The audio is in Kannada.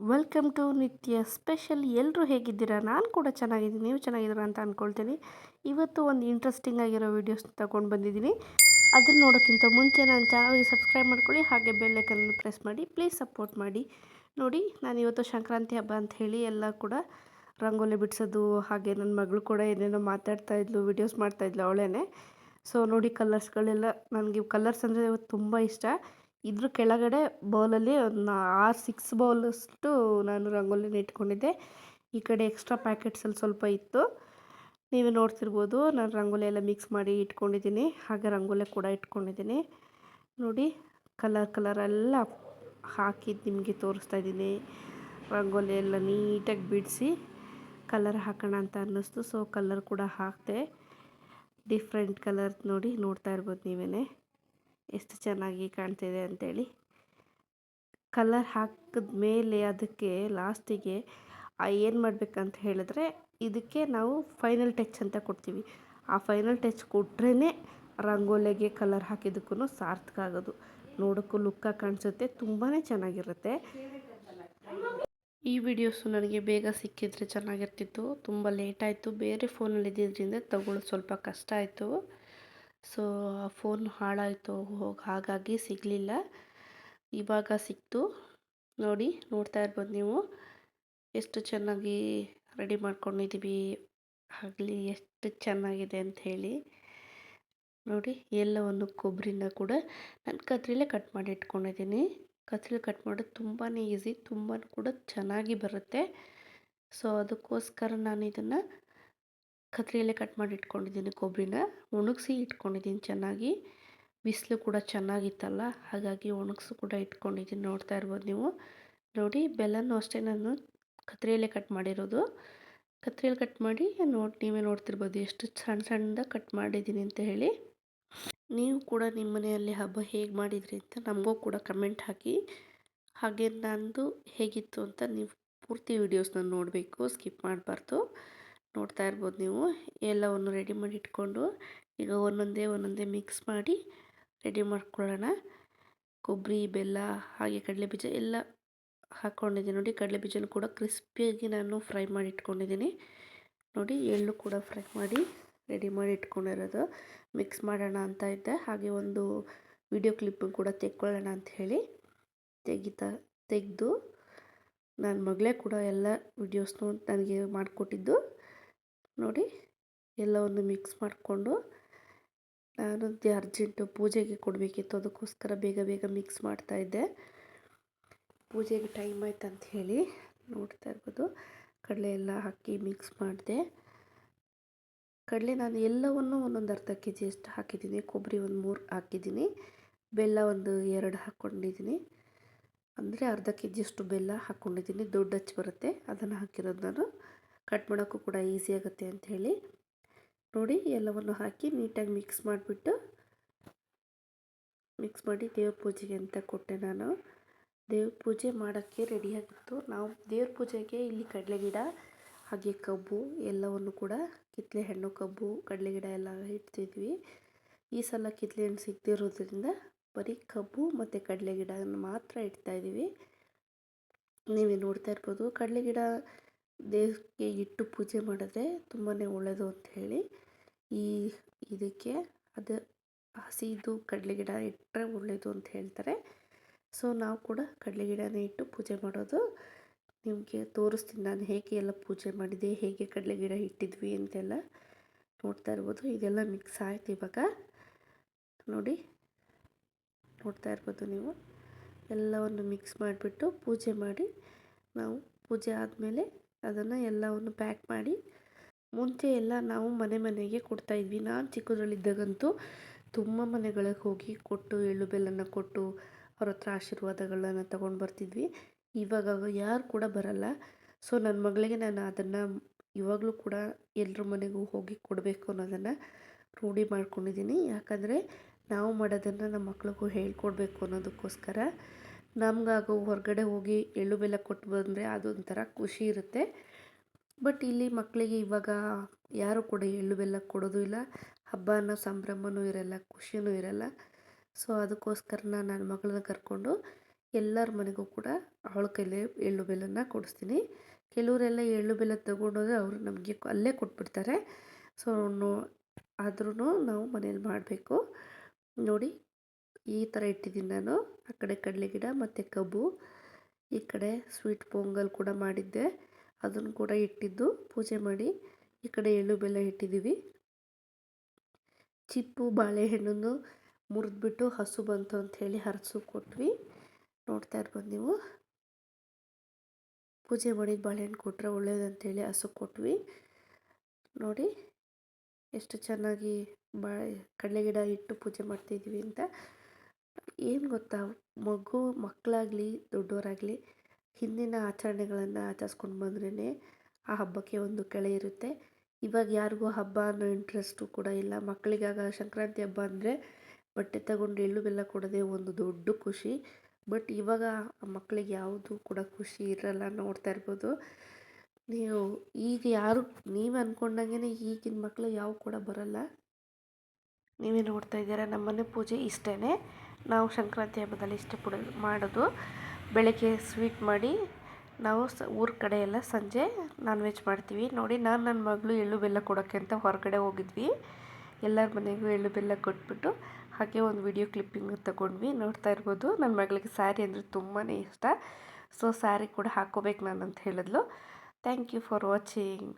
ವೆಲ್ಕಮ್ ಟು ನಿತ್ಯ ಸ್ಪೆಷಲ್ ಎಲ್ಲರೂ ಹೇಗಿದ್ದೀರಾ? ನಾನು ಕೂಡ ಚೆನ್ನಾಗಿದ್ದೀನಿ. ನೀವು ಚೆನ್ನಾಗಿದ್ದೀರಾ ಅಂತ ಅಂದ್ಕೊಳ್ತೀನಿ ಇವತ್ತು ಒಂದು ಇಂಟ್ರೆಸ್ಟಿಂಗ್ ಆಗಿರೋ ವೀಡಿಯೋಸ್ ತಗೊಂಡು ಬಂದಿದ್ದೀನಿ. ಅದನ್ನು ನೋಡೋಕ್ಕಿಂತ ಮುಂಚೆ ನಾನು ಚಾನಲ್ಗೆ ಸಬ್ಸ್ಕ್ರೈಬ್ ಮಾಡ್ಕೊಳ್ಳಿ. ಹಾಗೆ ಬೆಲ್ಲೈಕನ್ನು ಪ್ರೆಸ್ ಮಾಡಿ. ಪ್ಲೀಸ್ ಸಪೋರ್ಟ್ ಮಾಡಿ. ನೋಡಿ, ನಾನು ಇವತ್ತು ಸಂಕ್ರಾಂತಿ ಹಬ್ಬ ಅಂತ ಹೇಳಿ ಎಲ್ಲ ಕೂಡ ರಂಗೋಲಿ ಬಿಡಿಸೋದು, ಹಾಗೆ ನನ್ನ ಮಗಳು ಕೂಡ ಏನೇನೋ ಮಾತಾಡ್ತಾ ಇದ್ಲು ವೀಡಿಯೋಸ್ ಮಾಡ್ತಾಯಿದ್ಲು ಅವಳೇನೆ. ಸೊ ನೋಡಿ ಕಲರ್ಸ್ಗಳೆಲ್ಲ ನನಗೆ ಕಲರ್ಸ್ ಅಂದರೆ ಇವತ್ತು ತುಂಬ ಇಷ್ಟ. ಇದ್ರ ಕೆಳಗಡೆ ಬೌಲಲ್ಲಿ ಒಂದು ಆರು ಸಿಕ್ಸ್ ಬೌಲಷ್ಟು ನಾನು ರಂಗೋಲಿನ ಇಟ್ಕೊಂಡಿದ್ದೆ. ಈ ಕಡೆ ಎಕ್ಸ್ಟ್ರಾ ಪ್ಯಾಕೆಟ್ಸಲ್ಲಿ ಸ್ವಲ್ಪ ಇತ್ತು. ನೀವು ನೋಡ್ತಿರ್ಬೋದು, ನಾನು ರಂಗೋಲಿ ಎಲ್ಲ ಮಿಕ್ಸ್ ಮಾಡಿ ಇಟ್ಕೊಂಡಿದ್ದೀನಿ. ಹಾಗೆ ರಂಗೋಲಿ ಕೂಡ ಇಟ್ಕೊಂಡಿದ್ದೀನಿ. ನೋಡಿ ಕಲರ್ ಕಲರ್ ಎಲ್ಲ ಹಾಕಿದ್ದು ನಿಮಗೆ ತೋರಿಸ್ತಾ ಇದ್ದೀನಿ. ರಂಗೋಲಿ ಎಲ್ಲ ನೀಟಾಗಿ ಬಿಡಿಸಿ ಕಲರ್ ಹಾಕೋಣ ಅಂತ ಅನ್ನಿಸ್ತು. ಸೊ ಕಲರ್ ಕೂಡ ಹಾಕಿದೆ. ಡಿಫ್ರೆಂಟ್ ಕಲರ್ ನೋಡಿ ನೋಡ್ತಾ ಇರ್ಬೋದು ನೀವೇ ಎಷ್ಟು ಚೆನ್ನಾಗಿ ಕಾಣ್ತಿದೆ ಅಂಥೇಳಿ ಕಲರ್ ಹಾಕಿದ ಮೇಲೆ ಅದಕ್ಕೆ ಲಾಸ್ಟಿಗೆ ಏನು ಮಾಡಬೇಕಂತ ಹೇಳಿದ್ರೆ ಇದಕ್ಕೆ ನಾವು ಫೈನಲ್ ಟಚ್ ಅಂತ ಕೊಡ್ತೀವಿ. ಆ ಫೈನಲ್ ಟಚ್ ಕೊಟ್ರೇ ರಂಗೋಲಿಗೆ ಕಲರ್ ಹಾಕಿದ್ದಕ್ಕೂ ಸಾರ್ಥಕ ಆಗೋದು. ನೋಡೋಕ್ಕೂ ಲುಕ್ಕಾಗಿ ಕಾಣಿಸುತ್ತೆ ತುಂಬಾ ಚೆನ್ನಾಗಿರುತ್ತೆ. ಈ ವಿಡಿಯೋಸು ನನಗೆ ಬೇಗ ಸಿಕ್ಕಿದ್ರೆ ಚೆನ್ನಾಗಿರ್ತಿತ್ತು. ತುಂಬ ಲೇಟ್ ಆಯಿತು, ಬೇರೆ ಫೋನಲ್ಲಿ ಇದ್ದಿದ್ದರಿಂದ ತಗೊಳ್ಳೋದು ಸ್ವಲ್ಪ ಕಷ್ಟ ಆಯಿತು. ಸೊ, ಆ ಫೋನ್ ಹಾಳಾಯಿತು, ಹೋಗಿ, ಹಾಗಾಗಿ ಸಿಗಲಿಲ್ಲ. ಇವಾಗ ಸಿಕ್ತು. ನೋಡಿ, ನೋಡ್ತಾ ಇರ್ಬೋದು ನೀವು. ಎಷ್ಟು ಚೆನ್ನಾಗಿ ರೆಡಿ ಮಾಡ್ಕೊಂಡಿದ್ದೀವಿ. ಆಗಲಿ, ಎಷ್ಟು ಚೆನ್ನಾಗಿದೆ ಅಂತ ಹೇಳಿ. ನೋಡಿ, ಎಲ್ಲವನ್ನು ಕೊಬ್ಬರಿನ ಕೂಡ ನಾನು ಕತ್ರಿಲೇ ಕಟ್ ಮಾಡಿ ಇಟ್ಕೊಂಡಿದ್ದೀನಿ. ಕತ್ರಿಲಿ ಕಟ್ ಮಾಡೋದು ತುಂಬಾ ಈಸಿ ತುಂಬಾ ಕೂಡ ಚೆನ್ನಾಗಿ ಬರುತ್ತೆ. ಸೊ, ಅದಕ್ಕೋಸ್ಕರ ನಾನು ಇದನ್ನು ಕತ್ರಿಯಲ್ಲೇ ಕಟ್ ಮಾಡಿ ಇಟ್ಕೊಂಡಿದ್ದೀನಿ ಕೊಬ್ಬರಿನ ಒಣಗಿಸಿ ಇಟ್ಕೊಂಡಿದ್ದೀನಿ ಚೆನ್ನಾಗಿ. ಬಿಸಿಲು ಕೂಡ ಚೆನ್ನಾಗಿತ್ತಲ್ಲ, ಹಾಗಾಗಿ ಒಣಗಿಸು ಕೂಡ ಇಟ್ಕೊಂಡಿದ್ದೀನಿ ನೋಡ್ತಾ ಇರ್ಬೋದು ನೀವು. ನೋಡಿ, ಬೆಲ್ಲನೂ ಅಷ್ಟೇ ನಾನು ಕತ್ರಿಯಲ್ಲೇ ಕಟ್ ಮಾಡಿರೋದು. ಕತ್ರಿಯಲ್ಲಿ ಕಟ್ ಮಾಡಿ ನೋಡಿ, ನೀವೇ ನೋಡ್ತಿರ್ಬೋದು ಎಷ್ಟು ಸಣ್ಣ ಸಣ್ಣದಾಗಿ ಕಟ್ ಮಾಡಿದ್ದೀನಿ ಅಂತ ಹೇಳಿ. ನೀವು ಕೂಡ ನಿಮ್ಮ ಮನೆಯಲ್ಲಿ ಹಬ್ಬ ಹೇಗೆ ಮಾಡಿದ್ರಿ ಅಂತ ನಮಗೂ ಕೂಡ ಕಮೆಂಟ್ ಹಾಕಿ. ಹಾಗೆ ನಂದು ಹೇಗಿತ್ತು ಅಂತ ನೀವು ಪೂರ್ತಿ ವೀಡಿಯೋಸ್ನ ನೋಡಬೇಕು, ಸ್ಕಿಪ್ ಮಾಡಬಾರ್ದು. ನೋಡ್ತಾ ಇರ್ಬೋದು ನೀವು. ಎಲ್ಲವನ್ನು ರೆಡಿ ಮಾಡಿ ಇಟ್ಕೊಂಡು ಈಗ ಒಂದೊಂದೇ ಒಂದೊಂದೇ ಮಿಕ್ಸ್ ಮಾಡಿ ರೆಡಿ ಮಾಡ್ಕೊಳ್ಳೋಣ. ಕೊಬ್ಬರಿ, ಬೆಲ್ಲ, ಹಾಗೆ ಕಡಲೆ ಬೀಜ ಎಲ್ಲ ಹಾಕ್ಕೊಂಡಿದ್ದೀನಿ ನೋಡಿ, ಕಡಲೆ ಬೀಜನೂ ಕೂಡ ಕ್ರಿಸ್ಪಿಯಾಗಿ ನಾನು ಫ್ರೈ ಮಾಡಿ ಇಟ್ಕೊಂಡಿದ್ದೀನಿ. ನೋಡಿ, ಎಳ್ಳು ಕೂಡ ಫ್ರೈ ಮಾಡಿ ರೆಡಿ ಮಾಡಿ ಇಟ್ಕೊಂಡಿರೋದು. ಮಿಕ್ಸ್ ಮಾಡೋಣ ಅಂತ ಇದ್ದೆ. ಹಾಗೆ ಒಂದು ವಿಡಿಯೋ ಕ್ಲಿಪ್ ಕೂಡ ತೆಕ್ಕೊಳ್ಳೋಣ ಅಂತ ಹೇಳಿ ತೆಗಿತಾ, ತೆಗೆದು ನನ್ನ ಮಗಳೇ ಕೂಡ ಎಲ್ಲ ವಿಡಿಯೋಸ್ನು ನನಗೆ ಮಾಡಿಕೊಟ್ಟಿದ್ದು. ನೋಡಿ ಎಲ್ಲವನ್ನು ಮಿಕ್ಸ್ ಮಾಡಿಕೊಂಡು ನಾನು ಅರ್ಜೆಂಟು ಪೂಜೆಗೆ ಕೊಡಬೇಕಿತ್ತು. ಅದಕ್ಕೋಸ್ಕರ ಬೇಗ ಬೇಗ ಮಿಕ್ಸ್ ಮಾಡ್ತಾಯಿದ್ದೆ ಪೂಜೆಗೆ ಟೈಮ್ ಆಯ್ತು ಅಂತ ಹೇಳಿ ನೋಡ್ತಾ ಇರ್ಬೋದು. ಕಡಲೆ ಎಲ್ಲ ಹಾಕಿ ಮಿಕ್ಸ್ ಮಾಡಿದೆ. ಕಡಲೆ ನಾನು ಎಲ್ಲವನ್ನು ಒಂದೊಂದು ಅರ್ಧ ಕೆ ಜಿ ಅಷ್ಟು ಹಾಕಿದ್ದೀನಿ. ಕೊಬ್ಬರಿ ಒಂದು ಮೂರು ಹಾಕಿದ್ದೀನಿ. ಬೆಲ್ಲ ಒಂದು ಎರಡು ಹಾಕ್ಕೊಂಡಿದ್ದೀನಿ ಅಂದರೆ ಅರ್ಧ ಕೆ ಜಿಯಷ್ಟು ಬೆಲ್ಲ ಹಾಕ್ಕೊಂಡಿದ್ದೀನಿ ದೊಡ್ಡ ಹಚ್ಚಿ ಬರುತ್ತೆ. ಅದನ್ನು ಹಾಕಿರೋದು ನಾನು. ಕಟ್ ಮಾಡೋಕ್ಕೂ ಕೂಡ ಈಸಿ ಆಗುತ್ತೆ ಅಂಥೇಳಿ ನೋಡಿ, ಎಲ್ಲವನ್ನು ಹಾಕಿ ನೀಟಾಗಿ ಮಿಕ್ಸ್ ಮಾಡಿಬಿಟ್ಟು ಮಿಕ್ಸ್ ಮಾಡಿ ದೇವ್ರ ಪೂಜೆಗೆ ಅಂತ ಕೊಟ್ಟೆ ನಾನು. ದೇವ್ರ ಪೂಜೆ ಮಾಡೋಕ್ಕೆ ರೆಡಿಯಾಗಿತ್ತು ನಾವು ದೇವ್ರ ಪೂಜೆಗೆ ಇಲ್ಲಿ ಕಡಲೆ ಗಿಡ ಹಾಗೆ ಕಬ್ಬು ಎಲ್ಲವನ್ನು ಕೂಡ ಕಿತ್ತಲೆ ಹಣ್ಣು, ಕಬ್ಬು ಕಡಲೆ ಗಿಡ ಎಲ್ಲ ಇಡ್ತಿದ್ವಿ. ಈ ಸಲ ಕಿತ್ತಲೆ ಹಣ್ಣು ಸಿಗದಿರೋದ್ರಿಂದ ಬರೀ ಕಬ್ಬು ಮತ್ತು ಕಡಲೆ ಗಿಡನ ಮಾತ್ರ ಇಡ್ತಾಯಿದ್ದೀವಿ ನೀವೇ ನೋಡ್ತಾ ಇರ್ಬೋದು. ಕಡಲೆ ಗಿಡ ದೇವಕ್ಕೆ ಇಟ್ಟು ಪೂಜೆ ಮಾಡಿದ್ರೆ ತುಂಬಾ ಒಳ್ಳೆಯದು ಅಂತ ಹೇಳಿ ಈ ಇದಕ್ಕೆ ಅದು ಹಸಿದು ಕಡಲೆ ಗಿಡ ಇಟ್ಟರೆ ಒಳ್ಳೆಯದು ಅಂತ ಹೇಳ್ತಾರೆ. ಸೊ ನಾವು ಕೂಡ ಕಡಲೆ ಗಿಡನೇ ಇಟ್ಟು ಪೂಜೆ ಮಾಡೋದು. ನಿಮಗೆ ತೋರಿಸ್ತೀನಿ ನಾನು ಹೇಗೆ ಎಲ್ಲ ಪೂಜೆ ಮಾಡಿದೆ, ಹೇಗೆ ಕಡಲೆ ಗಿಡ ಇಟ್ಟಿದ್ವಿ ಅಂತೆಲ್ಲ ನೋಡ್ತಾ ಇರ್ಬೋದು. ಇದೆಲ್ಲ ಮಿಕ್ಸ್ ಆಯ್ತು ಇವಾಗ. ನೋಡಿ, ನೋಡ್ತಾ ಇರ್ಬೋದು ನೀವು. ಎಲ್ಲವನ್ನು ಮಿಕ್ಸ್ ಮಾಡಿಬಿಟ್ಟು ಪೂಜೆ ಮಾಡಿ ನಾವು ಪೂಜೆ ಆದಮೇಲೆ ಅದನ್ನು ಎಲ್ಲವನ್ನು ಪ್ಯಾಕ್ ಮಾಡಿ ಮುಂಚೆ ಎಲ್ಲ ನಾವು ಮನೆ ಮನೆಗೆ ಕೊಡ್ತಾಯಿದ್ವಿ ನಾನು ಚಿಕ್ಕದ್ರಲ್ಲಿದ್ದಾಗಂತೂ ತುಂಬ ಮನೆಗಳಿಗೆ ಹೋಗಿ ಕೊಟ್ಟು ಎಳ್ಳು ಬೆಲ್ಲನ ಕೊಟ್ಟು ಅವ್ರ ಹತ್ರ ಆಶೀರ್ವಾದಗಳನ್ನು ತಗೊಂಡು ಬರ್ತಿದ್ವಿ. ಇವಾಗ ಯಾರು ಕೂಡ ಬರಲ್ಲ. ಸೊ ನನ್ನ ಮಗಳಿಗೆ ನಾನು ಅದನ್ನು ಇವಾಗಲೂ ಕೂಡ ಎಲ್ಲರ ಮನೆಗೂ ಹೋಗಿ ಕೊಡಬೇಕು ಅನ್ನೋದನ್ನು ರೂಢಿ ಮಾಡ್ಕೊಂಡಿದ್ದೀನಿ. ಯಾಕಂದರೆ ನಾವು ಮಾಡೋದನ್ನು ನಮ್ಮ ಮಕ್ಳಿಗೂ ಹೇಳ್ಕೊಡ್ಬೇಕು ಅನ್ನೋದಕ್ಕೋಸ್ಕರ. ನಮಗಾಗೋ ಹೊರಗಡೆ ಹೋಗಿ ಎಳ್ಳು ಬೆಲ್ಲ ಕೊಟ್ಟು ಬಂದರೆ ಅದೊಂಥರ ಖುಷಿ ಇರುತ್ತೆ. ಬಟ್ ಇಲ್ಲಿ ಮಕ್ಕಳಿಗೆ ಇವಾಗ ಯಾರು ಕೂಡ ಎಳ್ಳು ಬೆಲ್ಲ ಕೊಡೋದು ಇಲ್ಲ. ಹಬ್ಬ ಅನ್ನೋ ಸಂಭ್ರಮನೂ ಇರಲ್ಲ ಖುಷಿಯೂ ಇರಲ್ಲ. ಸೊ ಅದಕ್ಕೋಸ್ಕರ ನಾನು ನನ್ನ ಮಗಳನ್ನ ಕರ್ಕೊಂಡು ಎಲ್ಲರ ಮನೆಗೂ ಕೂಡ ಅವಳ ಕೈಲೇ ಎಳ್ಳು ಬೆಲ್ಲನ ಕೊಡಿಸ್ತೀನಿ. ಕೆಲವರೆಲ್ಲ ಎಳ್ಳು ಬೆಲ್ಲ ತಗೊಂಡೋದ್ರೆ ಅವರು ನಮಗೆ ಅಲ್ಲೇ ಕೊಟ್ಬಿಡ್ತಾರೆ. ಸೊ ಆದ್ರೂ ನಾವು ಮನೇಲಿ ಮಾಡಬೇಕು. ನೋಡಿ ಈ ಥರ ಇಟ್ಟಿದ್ದೀನಿ ನಾನು. ಆ ಕಡೆ ಕಡಲೆ ಗಿಡ ಮತ್ತು ಕಬ್ಬು, ಈ ಕಡೆ ಸ್ವೀಟ್ ಪೊಂಗಲ್ ಕೂಡ ಮಾಡಿದ್ದೆ. ಅದನ್ನು ಕೂಡ ಇಟ್ಟಿದ್ದು. ಪೂಜೆ ಮಾಡಿ ಈ ಕಡೆ ಎಳ್ಳು ಬೆಲ್ಲ ಇಟ್ಟಿದ್ದೀವಿ. ಚಿಪ್ಪು, ಬಾಳೆಹಣ್ಣನ್ನು ಮುರಿದ್ಬಿಟ್ಟು ಹಸು ಬಂತು ಅಂಥೇಳಿ ಹರಸು ಕೊಟ್ವಿ. ನೋಡ್ತಾ ಇರ್ಬೋದು ನೀವು. ಪೂಜೆ ಮಾಡಿದ ಬಾಳೆಹಣ್ಣು ಕೊಟ್ಟರೆ ಒಳ್ಳೇದಂತೇಳಿ ಹಸು ಕೊಟ್ವಿ. ನೋಡಿ ಎಷ್ಟು ಚೆನ್ನಾಗಿ ಬಾಳೆ ಕಡಲೆ ಗಿಡ ಇಟ್ಟು ಪೂಜೆ ಮಾಡ್ತಿದ್ವಿ ಅಂತ. ಏನು ಗೊತ್ತಾ? ಮಗು ಮಕ್ಕಳಾಗಲಿ ದೊಡ್ಡವರಾಗಲಿ ಹಿಂದಿನ ಆಚರಣೆಗಳನ್ನು ಆಚರಿಸ್ಕೊಂಡು ಬಂದ್ರೇ ಆ ಹಬ್ಬಕ್ಕೆ ಒಂದು ಕಳೆ ಇರುತ್ತೆ. ಇವಾಗ ಯಾರಿಗೂ ಹಬ್ಬ ಅನ್ನೋ ಇಂಟ್ರೆಸ್ಟು ಕೂಡ ಇಲ್ಲ. ಮಕ್ಕಳಿಗಾಗ ಸಂಕ್ರಾಂತಿ ಹಬ್ಬ ಅಂದರೆ ಬಟ್ಟೆ ತಗೊಂಡು ಎಳ್ಳು ಬೆಲ್ಲ ಕೊಡೋದೇ ಒಂದು ದೊಡ್ಡ ಖುಷಿ. ಬಟ್ ಇವಾಗ ಮಕ್ಕಳಿಗೆ ಯಾವುದು ಕೂಡ ಖುಷಿ ಇರಲ್ಲ ನೋಡ್ತಾ ಇರ್ಬೋದು. ನೀವು ಈಗ ಯಾರು, ನೀವು ಅಂದ್ಕೊಂಡಂಗೆ ಈಗಿನ ಮಕ್ಕಳು ಯಾವ ಕೂಡ ಬರಲ್ಲ. ನೀವೇ ನೋಡ್ತಾ ಇದ್ದೀರಾ, ನಮ್ಮನೆ ಪೂಜೆ ಇಷ್ಟೇ ನಾವು ಸಂಕ್ರಾಂತಿ ಹಬ್ಬದಲ್ಲಿ ಇಷ್ಟಪಡೋ ಮಾಡೋದು. ಬೆಳಗ್ಗೆ ಸ್ವೀಟ್ ಮಾಡಿ, ನಾವು ಸ, ಊರ ಕಡೆ ಎಲ್ಲ ಸಂಜೆ ನಾನ್ ವೆಜ್ ಮಾಡ್ತೀವಿ. ನೋಡಿ, ನಾನು ನನ್ನ ಮಗಳು ಎಳ್ಳು ಬೆಲ್ಲ ಕೊಡೋಕ್ಕೆ ಅಂತ ಹೊರಗಡೆ ಹೋಗಿದ್ವಿ. ಎಲ್ಲರ ಮನೆಗೂ ಎಳ್ಳು ಬೆಲ್ಲ ಕೊಟ್ಬಿಟ್ಟು, ಹಾಗೆ ಒಂದು ವಿಡಿಯೋ ಕ್ಲಿಪ್ಪಿಂಗ್ ತಗೊಂಡ್ವಿ. ನೋಡ್ತಾ ಇರ್ಬೋದು ನನ್ನ ಮಗಳಿಗೆ ಸ್ಯಾರಿ ಅಂದರೆ ತುಂಬಾ ಇಷ್ಟ. ಸೊ ಸ್ಯಾರಿ ಕೂಡ ಹಾಕೋಬೇಕು ನಾನು ಅಂತ ಹೇಳಿದ್ಲು. Thank you for watching